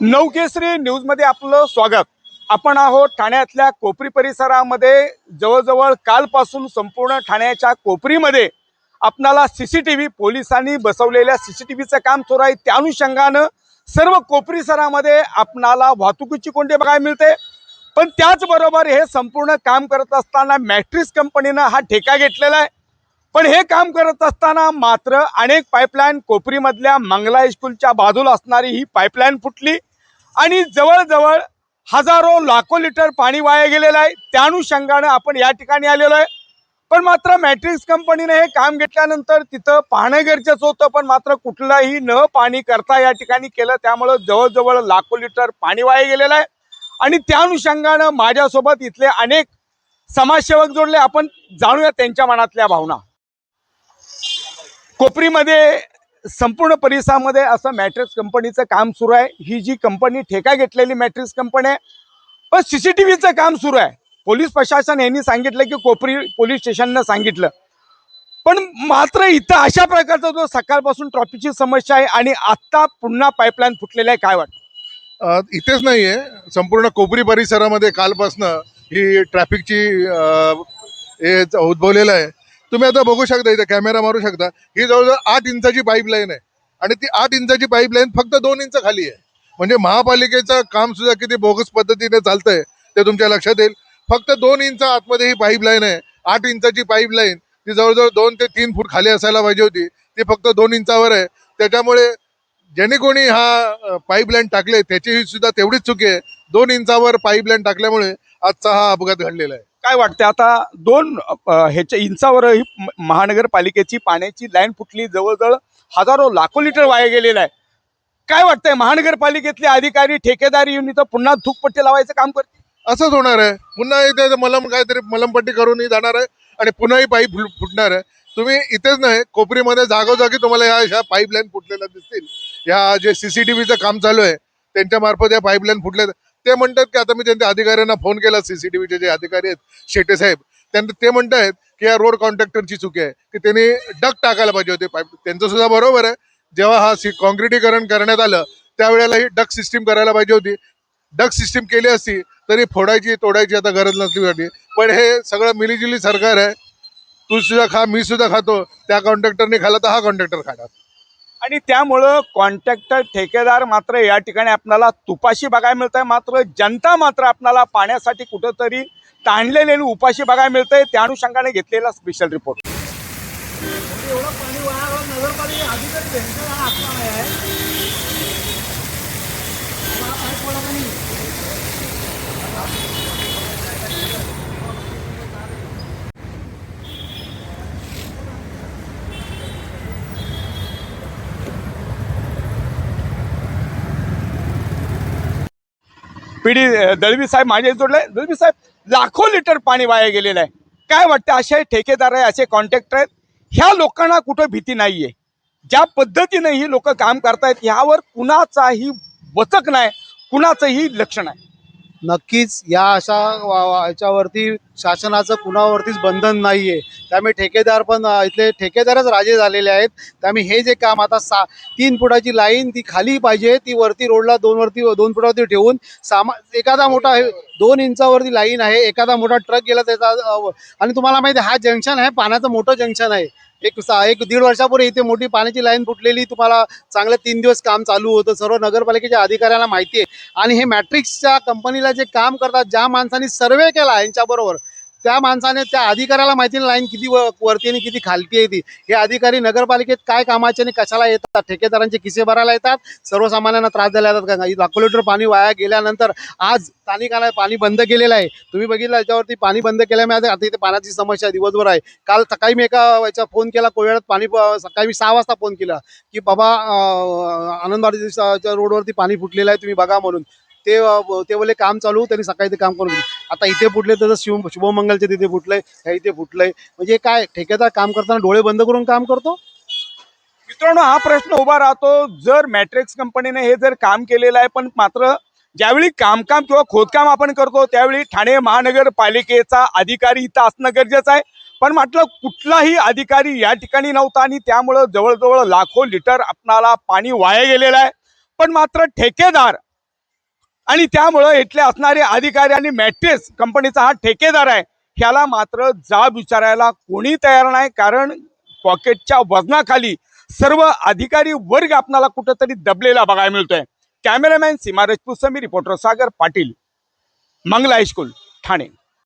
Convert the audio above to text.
नवकेसरी न्यूजमध्ये आपलं स्वागत. आपण आहोत ठाण्यातल्या कोपरी परिसरामध्ये. जवळजवळ कालपासून संपूर्ण ठाण्याच्या कोपरीमध्ये आपणाला सी सी टी व्ही पोलिसांनी बसवलेल्या सी सी टी व्हीचं काम सुरू आहे. त्या अनुषंगानं सर्व कोपरी आपणाला वाहतुकीची कोंडी बघायला मिळते. पण त्याचबरोबर हे संपूर्ण काम करत असताना मॅट्रिक्स कंपनीनं हा ठेका घेतलेला आहे. पण हे काम करत असताना मात्र अनेक पाईपलाईन कोपरीमधल्या मंगला हायस्कूलच्या बाजूला असणारी ही पाईपलाईन फुटली आणि जवळजवळ हजारो लाखो लिटर पाणी वाया गेलेलं आहे. त्या अनुषंगानं आपण या ठिकाणी आलेलो आहे. पण मात्र मॅट्रिक्स कंपनीने हे काम घेतल्यानंतर तिथं पाहणं गरजेचं होतं पण मात्र कुठलाही न पाणी करता या ठिकाणी केलं. त्यामुळं जवळजवळ लाखो लिटर पाणी वाया गेलेलं आहे. आणि त्या अनुषंगानं माझ्यासोबत इथले अनेक समाजसेवक जोडले. आपण जाणूया त्यांच्या मनातल्या भावना. कोपरीमध्ये संपूर्ण परिसरामध्ये असं मॅट्रिक्स कंपनीचं काम सुरू आहे. ही जी कंपनी ठेका घेतलेली मॅट्रिक्स कंपनी आहे पण सी सी टी व्हीचं काम सुरू आहे. पोलीस प्रशासन यांनी सांगितलं की कोपरी पोलीस स्टेशननं सांगितलं. पण मात्र इथं अशा प्रकारचा जो सकाळपासून ट्रॉफिकची समस्या आहे आणि आत्ता पुन्हा पाईपलाईन फुटलेलं आहे काय वाटतं? इथेच इथेच नाहीये. संपूर्ण कोपरी परिसरामध्ये कालपासनं ही ट्रॅफिकची हे उद्भवलेलं आहे. तुम्ही आता बघू शकता इथे कॅमेरा मारू शकता. ही जवळजवळ आठ इंचाची पाईपलाईन आहे. आणि ती आठ इंचाची पाईपलाईन फक्त दोन इंच खाली आहे. म्हणजे महापालिकेचं काम सुद्धा किती बोगस पद्धतीने चालतंय ते तुमच्या लक्षात येईल. फक्त दोन इंच आतमध्ये ही पाईपलाईन आहे. आठ इंचाची पाईपलाईन ती जवळजवळ दोन ते तीन फूट खाली असायला पाहिजे होती. ती फक्त दोन इंचावर आहे. त्याच्यामुळे ज्याने कोणी हा पाईपलाईन टाकले त्याची सुद्धा तेवढीच चुकी आहे. दोन इंचावर पाईपलाईन टाकल्यामुळे आजचा हा अपघात घडलेला आहे. काय वाटतं आता दोन अ, ह्याच्या इंचावर ही म- महानगरपालिकेची पाण्याची लाईन फुटली जवळजवळ हजारो लाखो लिटर वाया गेलेलं आहे. काय वाटतंय? महानगरपालिकेतले अधिकारी ठेकेदार येऊन इथं पुन्हा धूकपट्टी लावायचं काम करतील? असंच होणार आहे. पुन्हा इथे मलम काहीतरी मलमपट्टी करूनही जाणार आहे आणि पुन्हाही पाईप फुट- फुटणार आहे. तुम्ही इथेच नाही कोपरीमध्ये जागोजागी तुम्हाला ह्या ह्या पाईपलाईन फुटलेल्या दिसतील. ह्या जे सीसीटीव्हीचं काम चालू आहे त्यांच्या मार्फत या पाईपलाईन फुटल्या ते म्हणतात की आता मी त्यांच्या अधिकाऱ्यांना फोन केला सीसीटीव्हीचे जे अधिकारी आहेत शेटे साहेब त्यांना ते म्हणतायत की या रोड कॉन्ट्रॅक्टरची चुकी आहे की त्यांनी डक टाकायला पाहिजे होते. पाईप त्यांचं सुद्धा बरोबर आहे. जेव्हा हा सी कॉन्क्रिटीकरण करण्यात आलं त्यावेळेला ही डक सिस्टीम करायला पाहिजे होती. डक सिस्टीम केली असती तरी फोडायची तोडायची आता गरज नसली होती पण हे सगळं मिलीजुली सरकार आहे. तू सुद्धा खा मी सुद्धा खातो. त्या कॉन्ट्रॅक्टरने खाला तर हा कॉन्ट्रॅक्टर खाणार. आणि त्यामुळं कॉन्ट्रॅक्टर ठेकेदार मात्र या ठिकाणी आपल्याला तुपाशी बघायला मिळत आहे मात्र जनता मात्र आपल्याला पाण्यासाठी कुठंतरी ताणलेली आणि उपाशी बघायला मिळतंय. त्या अनुषंगाने घेतलेला स्पेशल रिपोर्ट पिढी दळवी साहेब माझ्या जोडले. दळवी साहेब लाखो लिटर पाणी वाया गेलेलं आहे. काय वाटतं असे ठेकेदार आहे असे कॉन्ट्रॅक्टर आहेत? ह्या लोकांना कुठं भीती नाही आहे ज्या पद्धतीने ही लोक काम करतायत ह्यावर कुणाचाही वचक नाही कुणाचंही लक्ष नाही. नक्कीच या अशा वा- वा- याच्यावरती शासनाचं कुणावरतीच बंधन नाही आहे त्यामुळे ठेकेदार पण इथले ठेकेदारच राजे झालेले आहेत. त्यामुळे हे जे काम आता सा तीन फुटाची लाईन ती खाली पाहिजे ती वरती रोडला दोन वरती दोन फुटावरती ठेवून सामा एखादा मोठा दोन इंचावरती लाईन आहे एखादा मोठा ट्रक गेला त्याचा आणि तुम्हाला माहिती आहे हा जंक्शन आहे पाण्याचं मोठं जंक्शन आहे. एक सा एक दीड वर्षापूर्वी इथे मोठी पाण्याची लाईन फुटलेली तुम्हाला चांगलं तीन दिवस काम चालू होतं सर्व नगरपालिकेच्या अधिकाऱ्यांना माहिती आहे. आणि हे मॅट्रिक्सच्या कंपनीला जे काम करतात ज्या माणसांनी सर्वे केला यांच्याबरोबर त्या माणसाने त्या अधिकाऱ्याला माहिती नाही लाईन किती व- वरती आणि किती खालती आहे ती. हे अधिकारी नगरपालिकेत काय कामाचे आणि कशाला येतात ठेकेदारांचे किसे भरायला येतात सर्वसामान्यांना त्रास द्यायला येतात. का लाखो लिटर पाणी वाया गेल्यानंतर आज स्थानिकाला पाणी बंद केलेलं आहे. तुम्ही बघितलं याच्यावरती पाणी बंद केल्यामुळे आता इथे पाण्याची समस्या दिवसभर आहे. काल सकाळी मी एका याचा फोन केला कोळ्यात पाणी सकाळी मी सहा वाजता फोन केला की बाबा आनंदवाडीच्या रोडवरती पाणी फुटलेलं आहे तुम्ही बघा म्हणून. ते ते बोले काम चालू त्यांनी सकाळी ते काम करून दिले आता इथे फुटले तर शिव शुभमंगलचे तिथे फुटलंय ह्या इथे फुटलंय. म्हणजे काय ठेकेदार काम करताना डोळे बंद करून काम करतो? मित्रांनो हा प्रश्न उभा राहतो. जर मॅट्रिक्स कंपनीने हे जर काम केलेलं आहे पण मात्र ज्यावेळी कामकाम किंवा खोदकाम आपण करतो त्यावेळी ठाणे महानगरपालिकेचा अधिकारी इथं असणं गरजेचं आहे. पण म्हटलं कुठलाही अधिकारी या ठिकाणी नव्हता आणि त्यामुळं जवळजवळ लाखो लिटर आपणाला पाणी वाया गेलेलं आहे. पण मात्र ठेकेदार आणि त्यामुळं इथले असणारे अधिकारी आणि मॅट्रेस कंपनीचा हा ठेकेदार आहे. ह्याला मात्र जाब विचारायला कोणी तयार नाही कारण पॉकेटच्या वजनाखाली सर्व अधिकारी वर्ग आपणाला कुठंतरी दबलेला बघायला मिळतोय. Cameraman Seema Rajput Sami reporter Sagar Patil Mangala high school Thane.